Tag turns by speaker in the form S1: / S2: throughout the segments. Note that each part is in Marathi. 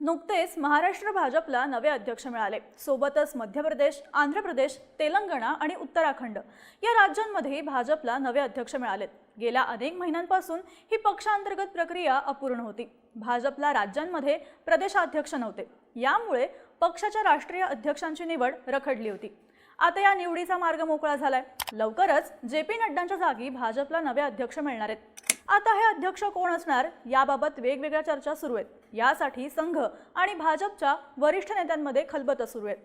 S1: नुकतेच महाराष्ट्र भाजपला नवे अध्यक्ष मिळाले. सोबतच मध्य प्रदेश आंध्र प्रदेश तेलंगणा आणि उत्तराखंड या राज्यांमध्ये भाजपला नवे अध्यक्ष मिळालेत. गेल्या अनेक महिन्यांपासून ही पक्षांतर्गत प्रक्रिया अपूर्ण होती. भाजपला राज्यांमध्ये प्रदेशाध्यक्ष नव्हते. यामुळे पक्षाच्या राष्ट्रीय अध्यक्षांची निवड रखडली होती. आता या निवडीचा मार्ग मोकळा झालाय. लवकरच जे पी नड्डांच्या जागी भाजपला नवे अध्यक्ष मिळणार आहेत. आता हे अध्यक्ष कोण असणार याबाबत वेगवेगळ्या चर्चा सुरू आहेत. यासाठी संघ आणि भाजपच्या वरिष्ठ नेत्यांमध्ये खलबतं सुरू आहेत.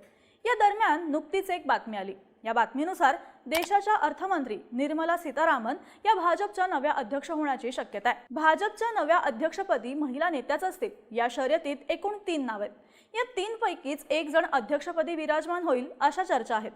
S1: या दरम्यान नुकतीच एक बातमी आली. या बातमीनुसार देशाच्या अर्थमंत्री निर्मला सीतारामन या भाजपच्या नव्या अध्यक्ष होण्याची शक्यता आहे. भाजपच्या नव्या अध्यक्षपदी महिला नेत्याच असतील या शर्यतीत एकूण तीन नाव आहेत. या तीन पैकीच एक जण अध्यक्षपदी विराजमान होईल अशा चर्चा आहेत.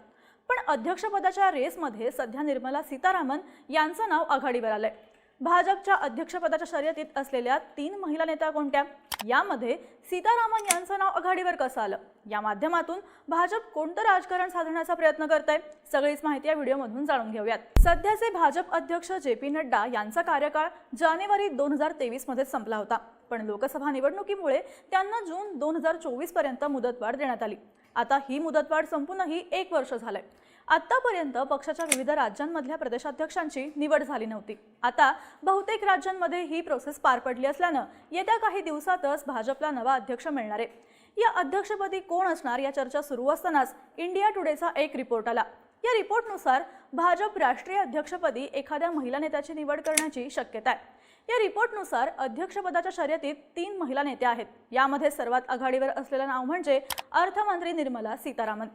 S1: पण अध्यक्षपदाच्या रेसमध्ये सध्या निर्मला सीतारामन यांचं नाव आघाडीवर आलंय. भाजपच्या अध्यक्षपदाच्या शर्यतीत असलेल्या तीन महिला नेत्या कोणत्या? यामध्ये सीतारामन यांचं नाव आघाडीवर कसं आलं? या माध्यमातून भाजप कोणतं राजकारण साधण्याचा प्रयत्न करत आहे सगळीच माहिती या व्हिडिओमधून जाणून घेऊयात. सध्याचे भाजप अध्यक्ष जे पी नड्डा यांचा कार्यकाळ जानेवारी दोन हजार तेवीसमध्ये संपला होता. पण लोकसभा निवडणुकीमुळे त्यांना जून दोन हजार चोवीसपर्यंत मुदतवाढ देण्यात आली. आता ही मुदतवाढ संपूनही एक वर्ष झालंय. आतापर्यंत पक्षाच्या विविध राज्यांमधल्या प्रदेशाध्यक्षांची निवड झाली नव्हती. आता बहुतेक राज्यांमध्ये ही प्रोसेस पार पडली असल्यानं येत्या काही दिवसातच भाजपला नवा अध्यक्ष मिळणार आहे. या अध्यक्षपदी कोण असणार या चर्चा सुरू असतानाच इंडिया टुडेचा एक रिपोर्ट आला. या रिपोर्टनुसार भाजप राष्ट्रीय अध्यक्षपदी एखाद्या महिला नेत्याची निवड करण्याची शक्यता आहे. या रिपोर्टनुसार अध्यक्षपदाच्या शर्यतीत तीन महिला नेत्या आहेत. यामध्ये सर्वात आघाडीवर असलेलं नाव म्हणजे अर्थमंत्री निर्मला सीतारामन.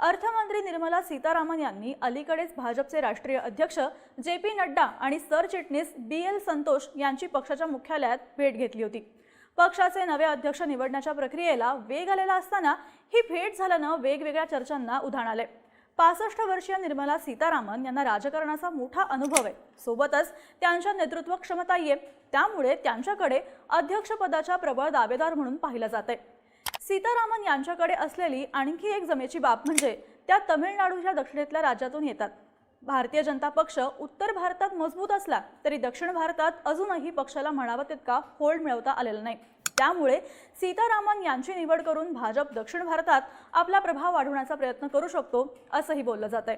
S1: अर्थमंत्री निर्मला सीतारामन यांनी अलीकडेच भाजपचे राष्ट्रीय अध्यक्ष जे पी नड्डा आणि सरचिटणीस बी एल संतोष यांची पक्षाच्या मुख्यालयात भेट घेतली होती. पक्षाचे नवे अध्यक्ष निवडण्याच्या प्रक्रियेला वेग आलेला असताना ही भेट झाल्यानं वेगवेगळ्या चर्चांना उधाण आले. पासष्ट वर्षीय निर्मला सीतारामन यांना राजकारणाचा मोठा अनुभव आहे. सोबतच त्यांच्या नेतृत्व क्षमता आहे. त्यामुळे त्यांच्याकडे अध्यक्षपदाच्या प्रबळ दावेदार म्हणून पाहिलं जाते सीतारामन यांच्याकडे असलेली आणखी एक जमेची बाब म्हणजे त्या तमिळनाडूच्या दक्षिणेतल्या राज्यातून येतात. भारतीय जनता पक्ष उत्तर भारतात मजबूत असला तरी दक्षिण भारतात अजूनही पक्षाला म्हणावं तितका होल्ड मिळवता आलेला नाही. त्यामुळे सीतारामन यांची निवड करून भाजप दक्षिण भारतात आपला प्रभाव वाढवण्याचा प्रयत्न करू शकतो असंही बोललं जात आहे